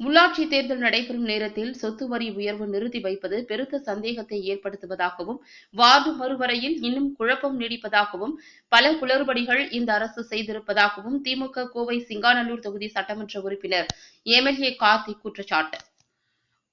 உள்ளாட்சி தேர்தல் நடைபெறும் நேரத்தில் சொத்து வரி உயர்வு நிறுத்தி வைப்பது பெருத்த சந்தேகத்தை ஏற்படுத்துவதாகவும் வார்டு மறுவரையில் இன்னும் குழப்பம் நீடிப்பதாகவும் பல குளறுபடிகள் இந்த அரசு செய்திருப்பதாகவும் திமுக கோவை சிங்காநல்லூர் தொகுதி சட்டமன்ற உறுப்பினர் எம்எல்ஏ கார்த்திக் குற்றச்சாட்டு.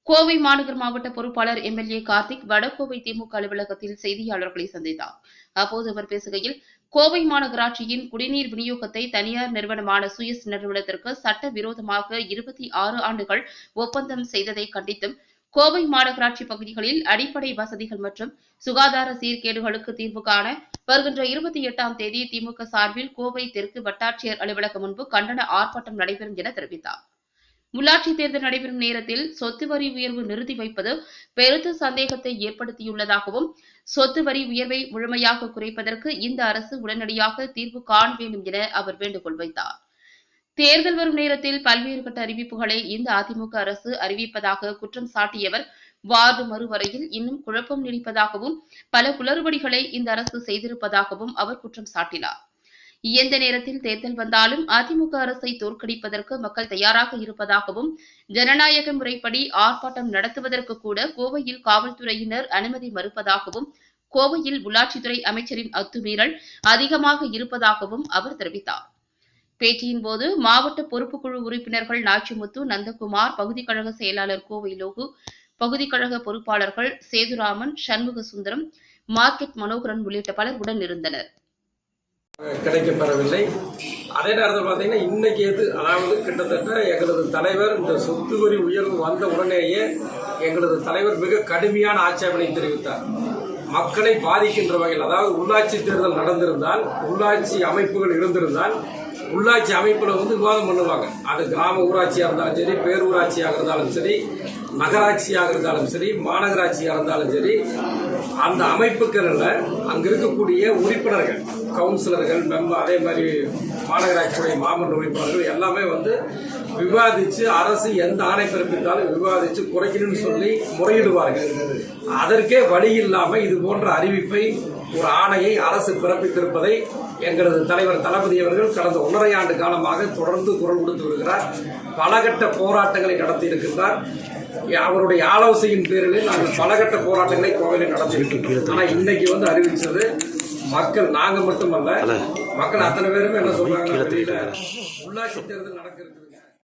கோவை மாநகர் மாவட்ட பொறுப்பாளர் எம்எல்ஏ கார்த்திக் வடகோவை திமுக அலுவலகத்தில் செய்தியாளர்களை சந்தித்தார். அப்போது அவர் பேசுகையில் கோவை மாநகராட்சியின் குடிநீர் விநியோகத்தை தனியார் நிறுவனமான சுயஸ் நிறுவனத்திற்கு சட்டவிரோதமாக இருபத்தி ஆறு ஆண்டுகள் ஒப்பந்தம் செய்ததை கண்டித்தும் கோவை மாநகராட்சி பகுதிகளில் அடிப்படை வசதிகள் மற்றும் சுகாதார சீர்கேடுகளுக்கு தீர்வு காண வருகின்ற இருபத்தி எட்டாம் தேதி திமுக சார்பில் கோவை தெற்கு வட்டாட்சியர் அலுவலகம் முன்பு கண்டன ஆர்ப்பாட்டம் நடைபெறும் என தெரிவித்தார். உள்ளாட்சி தேர்தல் நடைபெறும் நேரத்தில் சொத்து வரி உயர்வு நிறுத்தி வைப்பது பெருத்த சந்தேகத்தை ஏற்படுத்தியுள்ளதாகவும் சொத்து வரி உயர்வை முழுமையாக குறைப்பதற்கு இந்த அரசு உடனடியாக தீர்வு காண வேண்டும் என அவர் வேண்டுகோள் வைத்தார். தேர்தல் வரும் நேரத்தில் பல்வேறு கட்ட அறிவிப்புகளை இந்த அதிமுக அரசு அறிவிப்பதாக குற்றம் சாட்டியவர் வார்டு மறுவரையில் இன்னும் குழப்பம் நீடிப்பதாகவும் பல குளறுபடிகளை இந்த அரசு செய்திருப்பதாகவும் அவர் குற்றம் சாட்டினார். எந்த நேரத்தில் தேர்தல் வந்தாலும் அதிமுக அரசை தோற்கடிப்பதற்கு மக்கள் தயாராக இருப்பதாகவும் ஜனநாயக முறைப்படி ஆர்ப்பாட்டம் நடத்துவதற்கு கூட கோவையில் காவல்துறையினர் அனுமதி மறுப்பதாகவும் கோவையில் உள்ளாட்சித்துறை அமைச்சரின் அத்துமீறல் அதிகமாக இருப்பதாகவும் அவர் தெரிவித்தார். பேட்டியின் போது மாவட்ட பொறுப்புக்குழு உறுப்பினர்கள் நாச்சிமுத்து நந்தகுமார் பகுதி கழக செயலாளர் கோவை லோகு பகுதி கழக பொறுப்பாளர்கள் சேதுராமன் சண்முக சுந்தரம் மார்க்கெட் மனோகரன் உள்ளிட்ட பலர் உடன் இருந்தனர் கிடைக்கப்பெறவில்லை. அதே நேரத்தில் பார்த்தீங்கன்னா இன்னைக்கு எது அதாவது கிட்டத்தட்ட எங்களது தலைவர் இந்த சொத்து வரி உயர்வு வந்த உடனேயே எங்களது தலைவர் மிக கடுமையான ஆட்சேபனை தெரிவித்தார். மக்களை பாதிக்கின்ற வகையில் அதாவது உள்ளாட்சி தேர்தல் நடந்திருந்தால் உள்ளாட்சி அமைப்புகள் இருந்திருந்தால் உள்ளாட்சி அமைப்பில் வந்து விவாதம் பண்ணுவாங்க. அது கிராம ஊராட்சியாக இருந்தாலும் சரி பேரூராட்சியாக இருந்தாலும் சரி நகராட்சியாக இருந்தாலும் சரி மாநகராட்சியாக இருந்தாலும் சரி அந்த அமைப்புகளில் அங்கே இருக்கக்கூடிய உறுப்பினர்கள் கவுன்சிலர்கள் மெம்பர் அதே மாதிரி மாநகராட்சியுடைய மாமன்ற உறுப்பினர்கள் எல்லாமே வந்து விவாதித்து அரசு எந்த ஆணை பிறப்பித்தாலும் விவாதித்து குறைக்கணும்னு சொல்லி முறையிடுவார்கள். அதற்கே வழி இல்லாமல் இது போன்ற அறிவிப்பை ஒரு ஆணையை அரசு பிறப்பித்திருப்பதை எங்களது தலைவர் தளபதி அவர்கள் கடந்த ஒன்றரை ஆண்டு காலமாக தொடர்ந்து குரல் கொடுத்து வருகிறார். பலகட்ட போராட்டங்களை நடத்தி இருக்கின்றார் அவருடைய ஆலோசனையின் பேரில் நாங்கள் பலகட்ட போராட்டங்களை கோவையில் நடத்திருக்கோம் ஆனா இன்னைக்கு வந்து அறிவிச்சது மக்கள் நாங்க மட்டுமல்ல மக்கள் அத்தனை பேருமே என்ன சொல்றாங்க உள்ளாட்சி தேர்தல் நடக்கிறது